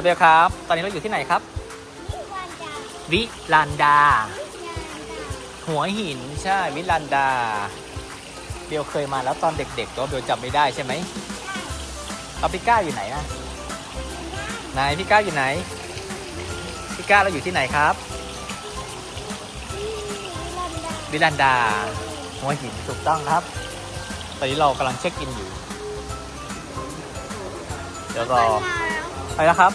เบลครับ ตอนนี้เราอยู่ที่ไหนครับ วิลันดา หัวหินใช่วิลันดา เบลเคยมาแล้วตอนเด็กๆต่ว่าเบลจำไม่ได้ใช่ไหมเอาพี่ก้าอยู่ไหนอะไหนพี่ก้าอยู่ไหน พี่ก้าเราอยู่ที่ไหนครับวิลันดา หัวหินถูกต้องครับ ตอนนี้เรากำลังเช็คอินอยู่ เดี๋ยวรอ ไปแล้วครับ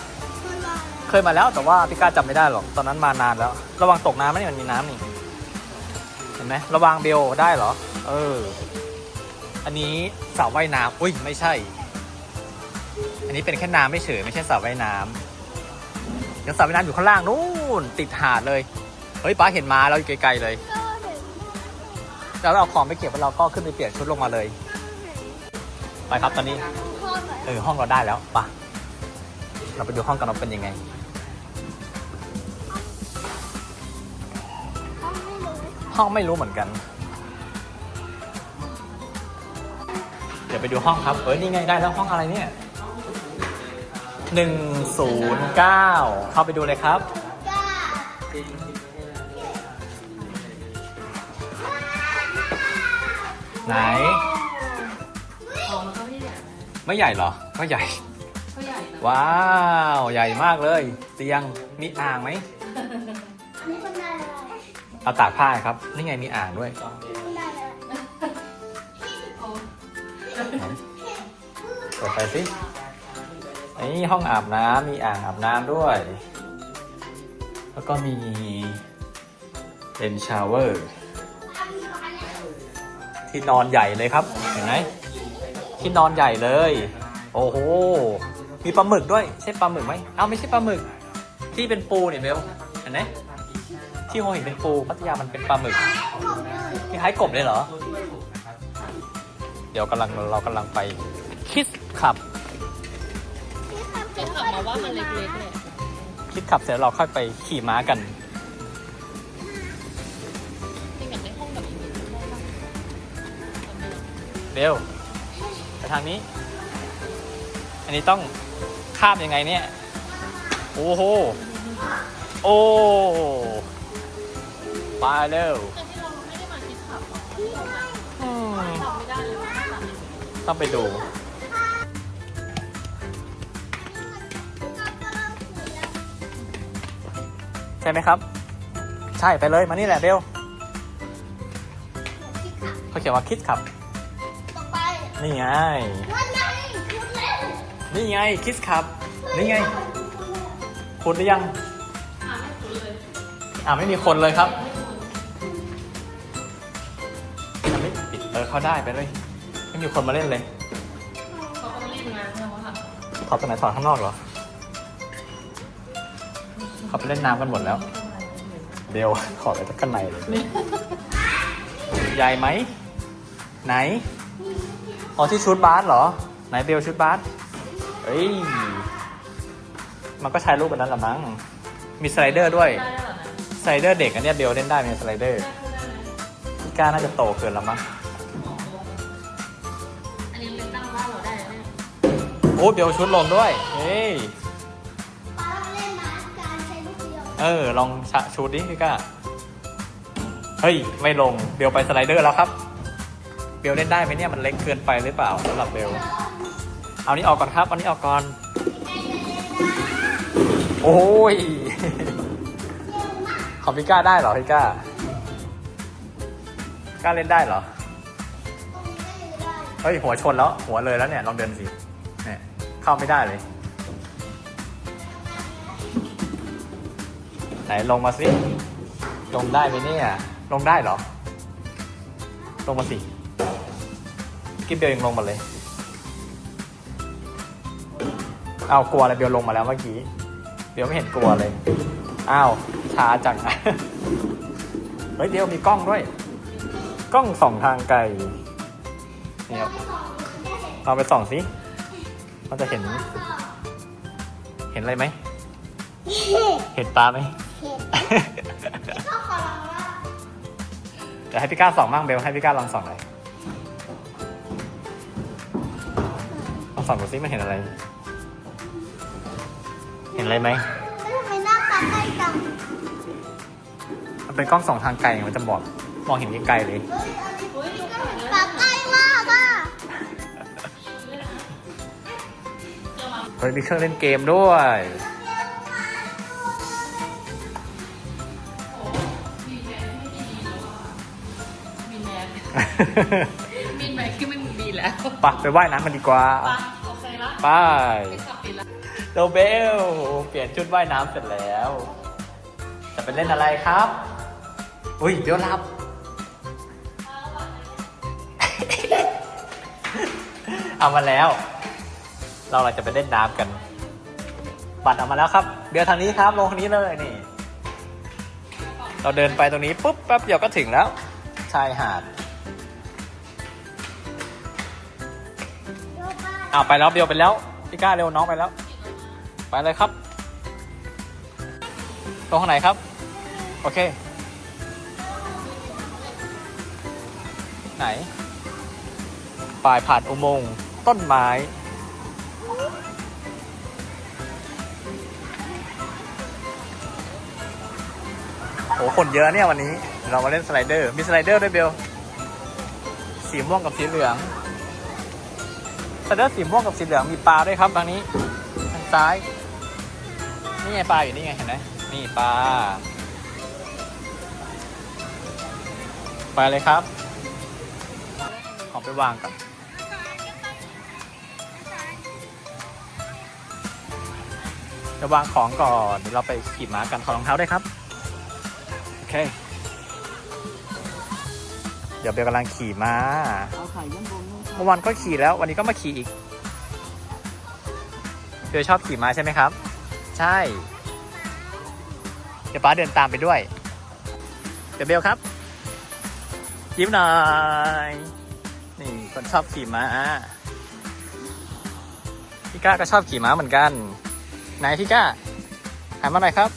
เคยมาแล้วแต่ว่าพี่ก้าจำไม่ได้หรอกตอนนั้นมานานแล้ว ระวังตกน้ำไหมเนี่มันมีน้ำนี่เห็นไหมระวังเบลได้เหรอ เออ อันนี้สระว่ายน้ำอุ้ยไม่ใช่ อันนี้เป็นแค่น้ำไม่เฉยไม่ใช่สระว่ายน้ำเดี๋ยวสระว่ายน้ำอยู่ข้างล่างนู่นติดหาดเลยเฮ้ยป้าเห็นมาเราอยู่ไกลๆเลยแล้วเราเอาของไปเก็บแล้วเราก็ขึ้นไปเปลี่ยนชุดลงมาเลย ไปครับตอนนี้ เออห้องเราได้แล้วปะ เราไปดูห้องกันว่าเป็นยังไง ห้องไม่รู้เหมือนกัน เดี๋ยวไปดูห้องครับ เอ้ยนี่ไงได้แล้วห้องอะไรเนี่ยหนึ่งศูนย์เก้าเข้าไปดูเลยครับ ไหน ไม่ใหญ่หญ่เหรอ ก็ใหญ่ ว้าว ใหญ่มากเลย เตียงมีอ่างไหมเอาตากผ้าครับ นี่ไงมีอ่างด้วยโอ้เปิดไปสินี่ห้องอาบน้ำมีอ่างอาบน้ำด้วย แล้วก็มีเป็นชาวเวอร์ที่นอนใหญ่เลยครับ เห็นไหมที่นอนใหญ่เลย โอ้โห มีปลาหมึกด้วยใช่ปลาหมึกไหมเอ้าไม่ใช่ปลาหมึก ที่เป็นปูเนี่ยเบลเห็นไหมที่หัวหินเป็นปูพัทยามันเป็นปลาหมึกคล้ายๆกบเลยเหรอ เดี๋ยวกำลังเรากำลังไปคิดขับจะขับมาว่ามันเล็กๆเลยคิดขับเสร็จแล้วเราค่อยไปขี่ม้ากัน จริงอยากได้ห้องแบบนี้ได้ปะเร็วไปทางนี้ อันนี้ต้อง ข้ามยังไงเนี่ย โอ้โห โอ้ ไปเร็วแต่ที่เราไม่ได้มาคิดขับอะอืมทำไม่ได้เลยว่าหลังต้องไปดู ใช่ไหมครับ ใช่ไปเลยมานี่แหละเร็วเขาเขียนว่าคิดขับ นี่ไง นี่ไงคิสครับ นี่ไงคุณหรือยัง อ่าไม่คุ้นเลยอ่าไม่มีคนเลยครับอะไม่ปิดเออเข้าได้ไปเลย ไม่มีคนมาเล่นเลยเขาก็ต้องรีบงานใช่ไหมคะถอดตรงไหนถอดข้างนอกเหรอเขาไปเล่นน้ำกันหมดแล้วเดี๋ยวขอไปจากข้างในเลยใหญ่ไหม ไหนอ๋อที่ชุดบาสเหรอ ไหนเบลชุดบาส เอ้ย มันก็ใช้รูปกันนั้นละมั้ง มีสไลเดอร์ด้วย ได้แล้วเหรอนะสไลเดอร์เด็กอันเนี้ยเบลเล่นได้ไหมสไลเดอร์ได้ได้ไหมพี่ก้าน่าจะโตเกินแล้วมั้ง อันนี้เป็นตั้งบ้านเราได้แล้วเนี่ยโอ้เบลชุดลงด้วยเฮ้ยเออ ลองชะชุดดิพี่ก้า เฮ้ย ไม่ลง เบลไปสไลเดอร์แล้วครับ เบลเล่นได้ไหมเนี่ย มันเล็กเกินไปหรือเปล่าสำหรับเบล เเอานี้ออกก่อนครับอานี้ออกก่อน โอ้ย ของพี่ก้าได้เหรอพี่ก้า ก้าเล่นได้เหรอ เฮ้ย หัวชนแล้ว หัวเลยแล้วเนี่ย ลองเดินสิ เนี่ย เข้าไม่ได้เลย ไหนลงมาสิ ลงได้ไหมเนี่ย ลงได้เหรอ ลงมาสิ กิ๊บเบลยังลงมาเลย เอาวกลัวอะไรเบลลงมาแล้วเมื่อกี้เบลไม่เห็นกลัวเลย อ้าวช้าจังเฮ้ยเดี๋ยวมีกล้องด้วย กล้องสองทางไกลเนี่ยเอาไปส่องสิมันจะเห็น เห็นอะไรไหม เห็นปลาไหมเดี๋ยวให้พี่ก้าส่องบ้างเบลให้พี่ก้าลองส่องหน่อยลองส่องดูซิมันเห็นอะไร เห็นอะไรไหมแล้วทำไมหน้าตาใกล้จังมันเป็นกล้องสองทางไกลมันจะบอกมองเห็นไกลๆเลย เฮ้ยอันนี้ตาใกล้มากอะเฮ้ยมีเครื่องเล่นเกมด้วยมีแมนมีแมนคือมันดีแล้ว ไปไปว่ายน้ำกันดีกว่า ปะโอเคละไป ไปขับปิดละ โดเบล เปลี่ยนชุดว่ายน้ำเสร็จแล้ว จะไปเล่นอะไรครับ อุ้ยเดี๋ยวรับเอามาแล้ว เราเราจะไปเล่นน้ำกัน บัตรเอามาแล้วครับ เดี๋ยวทางนี้ครับ ลงทางนี้เลยนี่ เราเดินไปตรงนี้ปุ๊บแป๊บเดียวก็ถึงแล้ว ชายหาดเดี๋ยวป้าอ้าวไปแล้วเบลไปแล้วพี่ก้าเร็วน้องไปแล้ว ไปเลยครับ ตรงข้างไหนครับ โอเค ไหนปลายผ่านอุโมงค์ต้นไม้ โอ้คนเยอะเนี่ยวันนี้ เรามาเล่นสไลเดอร์ มีสไลเดอร์ด้วยเบล สีม่วงกับสีเหลืองสไลเดอร์สีม่วงกับสีเหลืองมีปลาด้วยครับทางนี้ ซ้าย นี่ไงปลาอยู่นี่ไงเห็นไหมนี่ปลา ไปเลยครับ ขอไปวางก่อนจะวางของก่อนเดี๋ยวเราไปขี่ม้ากันถอดรองเท้าด้วยครับ โอเค เดี๋ยวเบลกำลังขี่ม้าเอาไข่ยันบนนู่นเมื่อวานก็ขี่แล้ววันนี้ก็มาขี่อีก เบลชอบขี่ม้าใช่ไหมครับ ใช่ เดี๋ยวป้าเดินตามไปด้วย เดี๋ยวเบลครับ ยิ้มหน่อย นี่คนชอบขี่ม้าพี่ก้าก็ชอบขี่ม้าเหมือนกันไหนพี่ก้าหันมาหน่อยครับ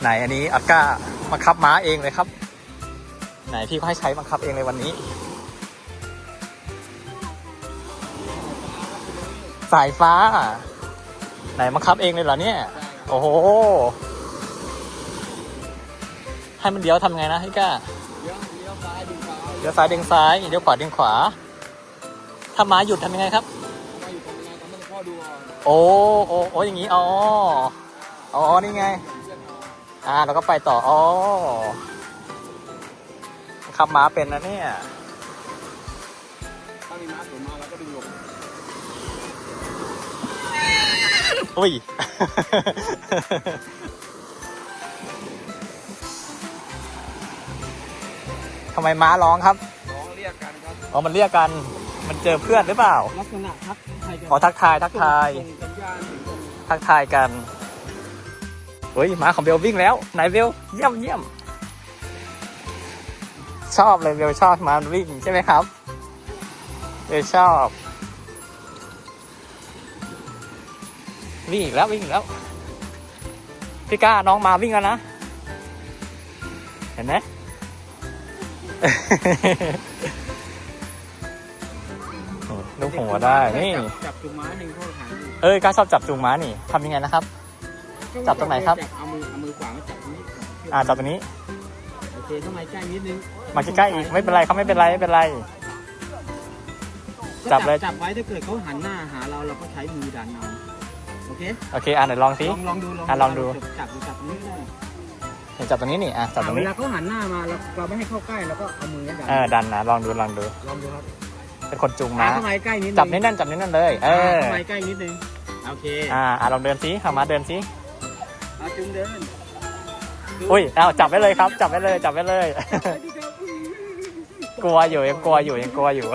ไหนอันนี้อาก้าบังคับม้าเองเลยครับ ไหนพี่ก็ให้ใช้บังคับเองเลยวันนี้ สายฟ้า ไหนบังคับเองเลยเหรอเนี่ย โอ้โห ให้มันเลี้ยวทำไงนะพี่ก้าเลี้ยวเลี้ยวซ้ายดึงขวาเลี้ยวซ้ายดึงซ้ายเลี้ยวขวาดึงขวา ถ้าม้าหยุดทำยังไงครับมาอยู่ตรงนี้ก็ต้องพ่อดูก่อนโอ้โอ้โอ้อย่างนี้อ๋ออ๋อนี่ไงอ่าแล้วก็ไปต่อ อ๋อขับม้าเป็นนะเนี่ย ถ้ามีม้าสวนมาแล้วก็ดึงลง อุ้ย ทำไมม้าร้องครับ ร้องเรียกกันครับอ๋อ มันเรียกกัน มันเจอเพื่อนหรือเปล่า ลักษณะทักทายกันอ๋อทักทายทักทาย ส่งสัญญาณถึงกันทักทายกันเฮ้ยหมาของเบลวิ่งแล้ว ไหนเบลเยี่ยมเยี่ยม ชอบเลยเบลชอบหมามันวิ่งใช่ไหมครับเบลชอบ วิ่งอีกแล้ววิ่งอีกแล้ว พี่ก้าน้องมาวิ่งแล้วนะ เห็นไหมลูกหัวได้นี่จับจับจุงม้าหนึ่งเข้าหางดูเอ้ยก้าชอบจับจูงม้านี่ทำยังไงนะครับ จับตรงไหนครับเอามือเอามือขวามาจับตรงนี้อ่าจับตรงนี้โอเคเข้ามาใกล้นิดนึงมาใกล้ๆอีกไม่เป็นไรเขาไม่เป็นไรไม่เป็นไรก็จับเลยจับไว้ถ้าเกิดเขาหันหน้าหาเราเราก็ใช้มือดันเอา โอเคโอเคอะไหนลองสิลองลองดูอะลองดูจับดูจับตรงนี้ก็ได้เห็นจับตรงนี้นี่อะจับตรงเวนี้ลาเขาหันหน้ามาเราเราไม่ให้เข้าใกล้เราก็เอามือดันเออดันนะลองดูลองดู ลองดูครับเป็นคนจูงมาม้าเข้ามาใกล้นิดนึงจับนี่นั่นจับนี่นั่นเลยเออเข้ามาใกล้นิดนึงโอเคอ่าอะลองเดินสิขามาเดินสิเอาจุงเดินอุ้ยเอาจับไว้เลยครับ จับไว้เลยจับไว้เลย กลัวอยู่ยังกลัวอยู่ยังกลัวอยู่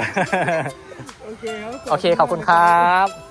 โอเคครับ โอเคขอบคุณครับ